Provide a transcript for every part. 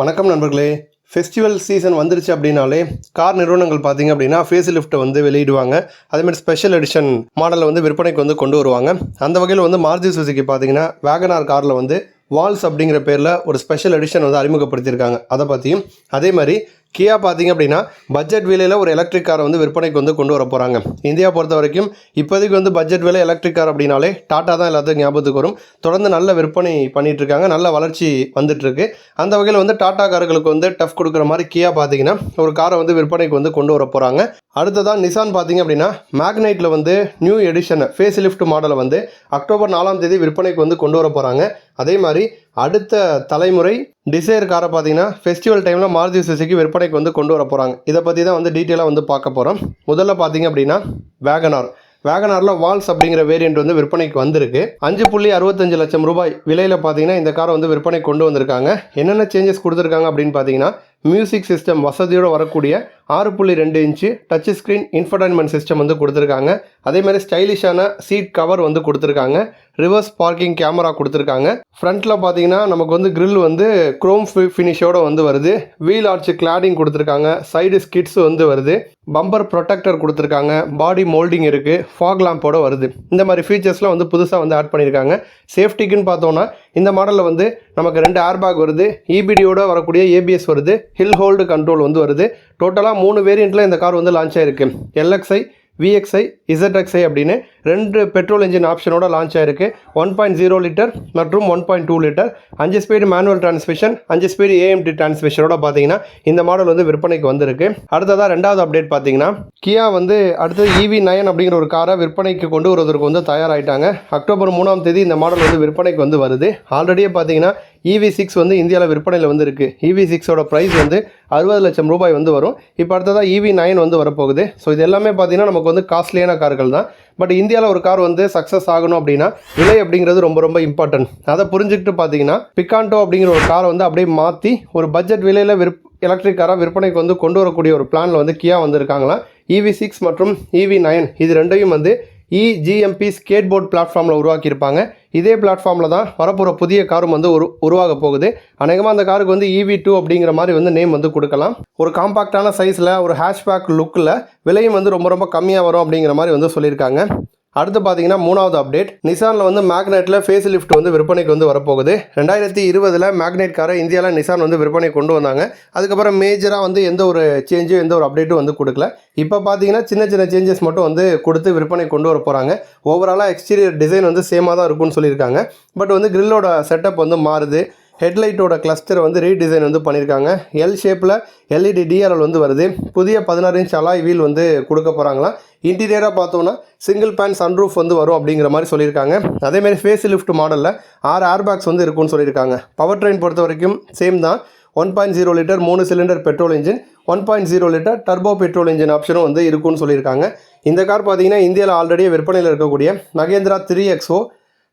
வணக்கம் நண்பர்களே. Festival season வந்துருச்சு அப்படின்னாலே கார் நிறுவனங்கள் பார்த்தீங்க அப்படின்னா ஃபேஸ் லிஃப்ட்டை வந்து வெளியிடுவாங்க. அதேமாதிரி ஸ்பெஷல் எடிஷன் மாடலை வந்து விற்பனைக்கு வந்து கொண்டு வருவாங்க. அந்த வகையில் வந்து மாருதி சுசுகி பார்த்தீங்கன்னா வேகனார் காரில் வந்து வால்ஸ் அப்படிங்கிற பேரில் ஒரு ஸ்பெஷல் எடிஷன் வந்து அறிமுகப்படுத்தியிருக்காங்க. அதை பற்றியும் அதே மாதிரி கியா பார்த்தீங்க அப்படின்னா பட்ஜெட் விலையில் ஒரு எலக்ட்ரிக் காரை வந்து விற்பனைக்கு வந்து கொண்டு வர போகிறாங்க இந்தியா பொறுத்த வரைக்கும் இப்போதைக்கு வந்து பட்ஜெட் விலை எலக்ட்ரிக் கார் அப்படின்னாலே டாட்டா தான் எல்லாத்துக்கும் ஞாபகத்துக்கு வரும். தொடர்ந்து நல்ல விற்பனை பண்ணிகிட்டு இருக்காங்க. நல்ல வளர்ச்சி வந்துட்டுருக்கு அந்த வகையில் வந்து டாட்டா கார்களுக்கு வந்து டஃப் கொடுக்குற மாதிரி கியா பார்த்தீங்கன்னா ஒரு காரை வந்து விற்பனைக்கு வந்து கொண்டு வர போகிறாங்க அடுத்ததான் நிசான் பார்த்தீங்க அப்படின்னா மேக்னைட்டில் வந்து நியூ எடிஷன் ஃபேஸ் லிஃப்ட் மாடலை வந்து அக்டோபர் நாலாம் தேதி விற்பனைக்கு வந்து கொண்டு வர போகிறாங்க அதே மாதிரி அடுத்த தலைமுறை டிசைர் காரை பார்த்தீங்கன்னா ஃபெஸ்டிவல் டைமில் மாருதி சுசுக்கு விற்பனைக்கு வந்து கொண்டு வர போகிறாங்க இதை பற்றி தான் வந்து டீட்டெயிலாக வந்து பார்க்க போகிறோம் முதல்ல பார்த்தீங்க அப்படின்னா வேகனார். வேகனாரில் வால்ஸ் அப்படிங்கிற வேரியண்ட் வந்து விற்பனைக்கு வந்திருக்கு. அஞ்சு புள்ளி அறுபத்தஞ்சு லட்சம் ரூபாய் விலையில் பார்த்தீங்கன்னா இந்த காரை வந்து விற்பனை கொண்டு வந்திருக்காங்க. என்னென்ன சேஞ்சஸ் கொடுத்துருக்காங்க அப்படின்னு பார்த்தீங்கன்னா மியூசிக் சிஸ்டம் வசதியோடு வரக்கூடிய ஆறு புள்ளி ரெண்டு inch touch screen infotainment system வந்து கொடுத்துருக்காங்க. அதே மாதிரி ஸ்டைலிஷான சீட் கவர் வந்து கொடுத்துருக்காங்க. ரிவர்ஸ் பார்க்கிங் கேமரா கொடுத்துருக்காங்க. ஃப்ரண்ட்டில் பார்த்தீங்கன்னா நமக்கு வந்து க்ரில் வந்து க்ரோம் ஃபினிஷோடு வந்து வருது. வீல் ஆர்ச் கிளாடிங் கொடுத்துருக்காங்க. சைடு ஸ்கிட்ஸ் வந்து வருது. பம்பர் ப்ரொடெக்டர் கொடுத்துருக்காங்க. பாடி மோல்டிங் இருக்குது ஃபாக் லேம்போட வருது. இந்த மாதிரி ஃபீச்சர்ஸ்லாம் வந்து புதுசாக வந்து ஆட் பண்ணியிருக்காங்க சேஃப்டிக்குன்னு பார்த்தோன்னா இந்த மாடலில் வந்து நமக்கு ரெண்டு ஏர்பேக் வருது இபிடியோட வரக்கூடிய ஏபிஎஸ் வருது ஹில் ஹோல்டு கண்ட்ரோல் வந்து வருது. டோட்டலாக மூணு வேரியண்ட்டில் இந்த கார் வந்து லான்ச் ஆகிருக்கு எல்எக்ஸ்ஐ விஎக்ஸ்ஐ இசட்எக்ஸ்ஐ அப்படின்னு ரெண்டு பெட்ரோல் இன்ஜின் ஆப்ஷனோட லான்ச் ஆயிருக்கு. ஒன் பாயிண்ட் ஜீரோ லிட்டர் மற்றும் ஒன் பாயிண்ட் டூ லிட்டர். அஞ்சு ஸ்பீடு மேனுவல் டிரான்ஸ்மிஷன் அஞ்சு ஸ்பீடு ஏஎம்டி டிரான்ஸ்மிஷனோட பார்த்தீங்கன்னா இந்த மாடல் வந்து விற்பனைக்கு வந்திருக்கு. அடுத்ததாக ரெண்டாவது அப்டேட் பார்த்தீங்கன்னா கியா வந்து அடுத்தது இவி நயன் அப்படிங்கிற ஒரு காரை விற்பனைக்கு கொண்டு வருவதற்கு வந்து தயாராகிட்டாங்க அக்டோபர் மூணாம் தேதி இந்த மாடல் வந்து விற்பனைக்கு வந்து வருது. ஆல்ரெடியே பார்த்தீங்கன்னா இவி சிக்ஸ் வந்து இந்தியாவில் விற்பனையில் வந்து இருக்குது இவி சிக்ஸோட ப்ரைஸ் வந்து அறுபது லட்சம் ரூபாய் வந்து வரும். இப்போ அடுத்ததாக இவி நைன் வந்து வரப்போகுது. ஸோ இது எல்லாமே பார்த்தீங்கன்னா நமக்கு வந்து காஸ்ட்லியான கார்கள் தான். பட் இந்தியாவில் ஒரு கார் வந்து சக்ஸஸ் ஆகணும் அப்படின்னா விலை அப்படிங்கிறது ரொம்ப ரொம்ப இம்பார்ட்டன்ட் அதை புரிஞ்சுக்கிட்டு பார்த்தீங்கன்னா பிக்காண்டோ அப்படிங்கிற ஒரு காரை வந்து அப்படியே மாற்றி ஒரு பட்ஜெட் விலையில் விற் எலக்ட்ரிக் காராக விற்பனைக்கு வந்து கொண்டு வரக்கூடிய ஒரு பிளானில் வந்து கியா வந்திருக்காங்களாம். இவி சிக்ஸ் மற்றும் இவி நயன் இது ரெண்டையும் வந்து இஜிஎம்பி ஸ்கேட் போர்ட் பிளாட்ஃபார்மில் உருவாக்கியிருப்பாங்க. இதே பிளாட்ஃபார்மில் தான் வரப்போகிற புதிய காரும் வந்து உரு உருவாக போகுது. அநேகமாக அந்த காருக்கு வந்து இவி டூ அப்படிங்கிற மாதிரி வந்து நேம் வந்து கொடுக்கலாம். ஒரு காம்பாக்டான சைஸில் ஒரு ஹேஷ்பேக் லுக்கில் விலையும் வந்து ரொம்ப ரொம்ப கம்மியாக வரும் அப்படிங்கிற மாதிரி வந்து சொல்லியிருக்காங்க. அடுத்து பார்த்தீங்கன்னா மூணாவது அப்டேட் நிசானில் வந்து மேக்னெட்டில் ஃபேஸ் லிஃப்ட் வந்து விற்பனைக்கு வந்து வரப்போகுது. ரெண்டாயிரத்தி இருபதில் மேக்னெட் காரை இந்தியாவில் நிசான் வந்து விற்பனை கொண்டு வந்தாங்க. அதுக்கப்புறம் மேஜராக வந்து எந்த ஒரு சேஞ்சும் எந்த ஒரு அப்டேட்டும் வந்து கொடுக்கல. இப்போ பார்த்தீங்கன்னா சின்ன சின்ன சேஞ்சஸ் மட்டும் வந்து கொடுத்து விற்பனை கொண்டு வர போகிறாங்க ஓவராலாக எக்ஸ்டீரியர் டிசைன் வந்து சேமாக தான் இருக்கும்னு சொல்லியிருக்காங்க. பட் வந்து கிரில்லோட செட்டப் வந்து மாறுது. ஹெட்லைட்டோட கிளஸ்டர் வந்து ரீடிசைன் வந்து பண்ணியிருக்காங்க எல் ஷேப்பில் எல்இடி டிஆர்எல் வந்து வருது. புதிய பதினாறு இன்ச் அலாய் வீல் வந்து கொடுக்க போகிறாங்களாம் இன்டீரியராக பார்த்தோன்னா சிங்கிள் பேன் சன்ரூஃப் வந்து வரும் அப்படிங்கிற மாதிரி சொல்லியிருக்காங்க. அதேமாதிரி ஃபேஸ் லிஃப்ட் மாடலில் ஆறு ஏர் பேக்ஸ் வந்து இருக்கும்னு சொல்லியிருக்காங்க. பவர் ட்ரெயின் பொறுத்த வரைக்கும் சேம் தான். ஒன் பாயிண்ட் ஜீரோ லிட்டர் மூணு cylinder petrol engine one point zero litre turbo petrol engine ஆப்ஷனும் வந்து இருக்கும்னு சொல்லியிருக்காங்க. இந்த கார் பார்த்தீங்கன்னா இந்தியாவில் ஆல்ரெடி விற்பனையில் இருக்கக்கூடிய Mahindra three XO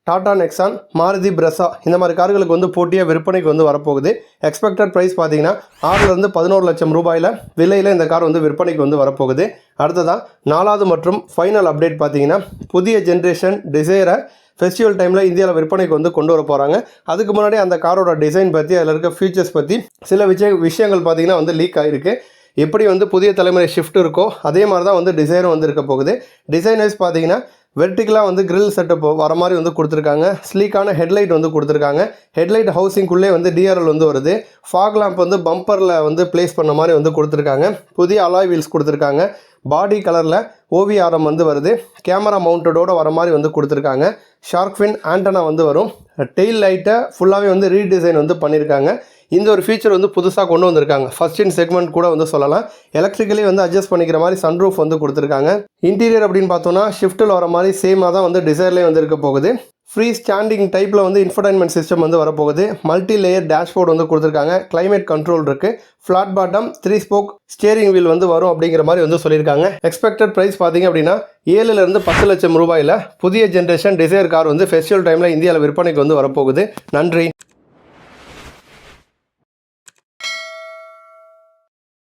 Tata Nexon Maruti Brezza இந்த மாதிரி கார்களுக்கு வந்து போட்டியாக விற்பனைக்கு வந்து வரப்போகுது. எக்ஸ்பெக்டட் ப்ரைஸ் பார்த்தீங்கன்னா ஆறுலேருந்து பதினோரு லட்சம் ரூபாயில் விலையில் இந்த கார் வந்து விற்பனைக்கு வந்து வரப்போகுது. அடுத்ததாக நாலாவது மற்றும் ஃபைனல் அப்டேட் பார்த்தீங்கன்னா புதிய ஜென்ரேஷன் டிசைரை ஃபெஸ்டிவல் டைமில் இந்தியாவில் விற்பனைக்கு வந்து கொண்டு வர போகிறாங்க அதுக்கு முன்னாடி அந்த காரோட டிசைன் பற்றி அதில் இருக்க ஃபீச்சர்ஸ் பற்றி சில விஷய விஷயங்கள் பார்த்தீங்கன்னா வந்து லீக் ஆகிருக்கு எப்படி வந்து புதிய தலைமுறை ஷிஃப்ட் இருக்கோ அதே மாதிரி தான் வந்து டிசைனும் வந்து இருக்க போகுது. டிசைன் வைஸ் பார்த்தீங்கன்னா வெர்டிக்கலாக வந்து கிரில் செட்டப் வர மாதிரி வந்து கொடுத்துருக்காங்க. ஸ்லீக்கான ஹெட்லைட் வந்து கொடுத்துருக்காங்க. ஹெட்லைட் ஹவுசிங்குள்ளே வந்து டிஆர்எல் வந்து வருது. ஃபாக் லேம்ப் வந்து பம்பரில் வந்து ப்ளேஸ் பண்ண மாதிரி வந்து கொடுத்துருக்காங்க. புதிய அலாய் வீல்ஸ் கொடுத்துருக்காங்க. பாடி கலரில் ஓவிஆரம் வந்து வருது. கேமரா மவுண்டடோட வர மாதிரி வந்து கொடுத்துருக்காங்க. ஷார்க் ஃபின் ஆண்டனா வந்து வரும். டெயில் லைட்டை ஃபுல்லாகவே வந்து ரீடிசைன் வந்து பண்ணியிருக்காங்க இந்த ஒரு ஃபீச்சர் வந்து புதுசாக கொண்டு வந்திருக்காங்க. ஃபர்ஸ்ட் இன் செக்மெண்ட் கூட வந்து சொல்லலாம். எலக்ட்ரிக்கலி வந்து அட்ஜஸ்ட் பண்ணிக்கிற மாதிரி சன்ரூஃப் வந்து கொடுத்துருக்காங்க. இன்டீரியர் அப்படின்னு பார்த்தோம்னா ஷிஃப்ட்டில் வர மாதிரி சேமாக தான் வந்து டிசைர்லேயே வந்து இருக்க போகுது. ஃப்ரீ ஸ்டாண்டிங் டைப்பில் வந்து இன்ஃபர்டைன்மெண்ட் சிஸ்டம் வந்து வரப்போகுது. மல்டி லேயர் டேஷ்போர்ட் வந்து கொடுத்துருக்காங்க. கிளைமேட் கண்ட்ரோல் இருக்குது flat bottom three spoke steering wheel வந்து வரும் அப்படிங்கிற மாதிரி வந்து சொல்லியிருக்காங்க. எக்ஸ்பெக்டட் ப்ரைஸ் பார்த்தீங்க அப்படின்னா ஏழுலேருந்து பத்து லட்சம் ரூபாயில் புதிய ஜென்ரேஷன் டிசைர் கார் வந்து ஃபெஸ்டிவல் டைமில் இந்தியாவில் விற்பனைக்கு வந்து வரப்போகுது. நன்றி.